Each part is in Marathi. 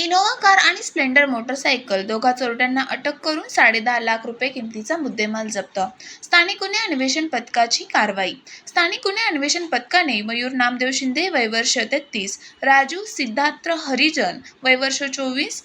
इनोव्हा कार आणि स्प्लेंडर मोटरसायकल दोघा चोरट्यांना अटक करून साडेदहा लाख रुपये किमतीचा मुद्देमाल जप्त. स्थानिक गुन्हे अन्वेषण पथकाची कारवाई. स्थानिक गुन्हे अन्वेषण पथकाने मयूर नामदेव शिंदे वयवर्ष तेहतीस राजू सिद्धार्थ हरिजन वयवर्ष चोवीस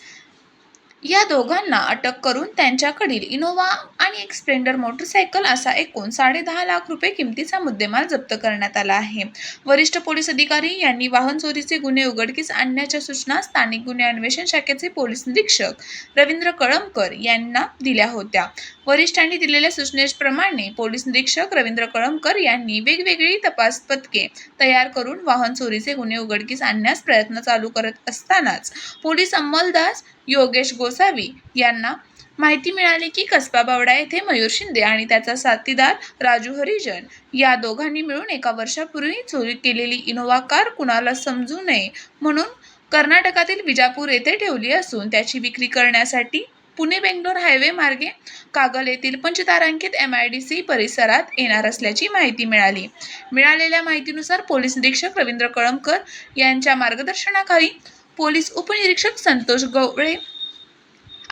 या दोघांना अटक करून त्यांच्याकडील इनोव्हा आणि एक स्प्लेंडर मोटरसायकल असा एकूण साडेदहा लाख रुपये किमतीचा मुद्देमाल जप्त करण्यात आला आहे. वरिष्ठ पोलीस अधिकारी यांनी वाहन चोरीचे गुन्हे उघडकीस आणण्याच्या सूचना स्थानिक गुन्हे अन्वेषण शाखेचे पोलीस निरीक्षक रवींद्र कळमकर यांना दिल्या होत्या. वरिष्ठांनी दिलेल्या सूचनेप्रमाणे पोलीस निरीक्षक रवींद्र कळमकर यांनी वेगवेगळी तपास पथके तयार करून वाहन चोरीचे गुन्हे उघडकीस आणण्यास प्रयत्न चालू करत असतानाच पोलीस अंमलदास योगेश गोसावी यांना माहिती मिळाली की कसबा बावडा येथे मयूर शिंदे आणि त्याचा साथीदार राजू हरिजन या दोघांनी मिळून एका वर्षापूर्वी चोरी केलेली इनोव्हा कार कुणाला समजू नये म्हणून कर्नाटकातील विजापूर येथे ठेवली असून त्याची विक्री करण्यासाठी पुणे बेंगलोर हायवे मार्गे कागल येथील पंचतारांकित एम आय डी सी परिसरात येणार असल्याची माहिती मिळाली. मिळालेल्या माहितीनुसार पोलीस निरीक्षक रवींद्र कळमकर यांच्या मार्गदर्शनाखाली पोलीस उपनिरीक्षक संतोष गवळे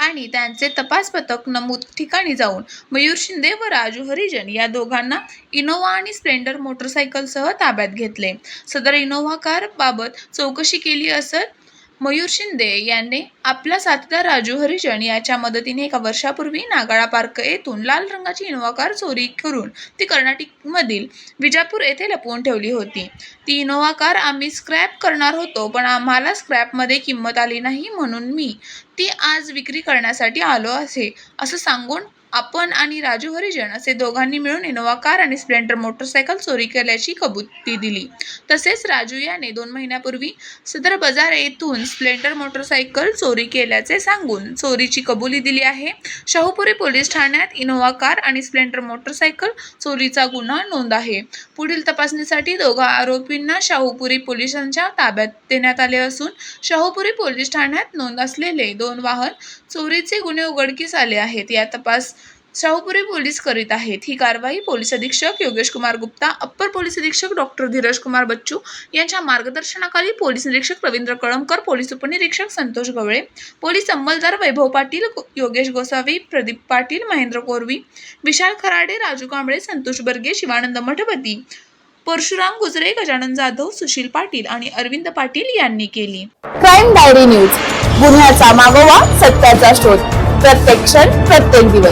आणि त्यांचे तपास पथक नमूद ठिकाणी जाऊन मयूर शिंदे व राजू हरिजन या दोघांना इनोव्हा आणि स्प्लेंडर मोटरसायकलसह ताब्यात घेतले. सदर इनोव्हा कार बाबत चौकशी केली असत मयूर शिंदे यांनी आपला साथीदार राजू हरिजन याच्या मदतीने एका वर्षापूर्वी नागाळा पार्क येथून लाल रंगाची इनोवा कार चोरी करून ती कर्नाटकमधील विजापूर येथे लपवून ठेवली होती. ती इनोवा कार आम्ही स्क्रॅप करणार होतो पण आम्हाला स्क्रॅपमध्ये किंमत आली नाही म्हणून मी ती आज विक्री करण्यासाठी आलो असे असं सांगून आपण आणि राजू हरिजन असे दोघांनी मिळून इनोव्हा कार आणि स्प्लेंडर मोटरसायकल चोरी केल्याची कबुली दिली. तसेच राजू याने दोन महिन्यापूर्वी सदर बाजार येथून स्प्लेंडर मोटरसायकल चोरी केल्याचे सांगून चोरीची कबुली दिली आहे. शाहूपुरी पोलीस ठाण्यात इनोव्हा कार आणि स्प्लेंडर मोटरसायकल चोरीचा गुन्हा नोंद आहे. पुढील तपासणीसाठी दोघा आरोपींना शाहूपुरी पोलिसांच्या ताब्यात देण्यात आले असून शाहूपुरी पोलीस ठाण्यात नोंद असलेले दोन वाहन चोरीचे गुन्हे उघडकीस आले आहेत. या तपास शाहूपुरी पोलीस करीत आहेत. ही कारवाई पोलीस अधीक्षक योगेश कुमार गुप्ता अप्पर पोलीस अधीक्षक डॉक्टर धीरज कुमार बच्चू यांच्या मार्गदर्शनाखाली पोलीस निरीक्षक रवींद्र कळमकर पोलीस उपनिरीक्षक संतोष गवळे पोलीस अंमलदार वैभव पाटील योगेश गोसावी प्रदीप पाटील महेंद्र कोरवी विशाल खराडे राजू कांबळे संतोष बर्गे शिवानंद मठपती परशुराम गुजरे गजानन जाधव सुशील पाटील आणि अरविंद पाटील यांनी केली. Crime diary news. गुन्ह्याचा मागोवा सत्याचा शोध. प्रत्येक क्षण प्रत्येक दिवस.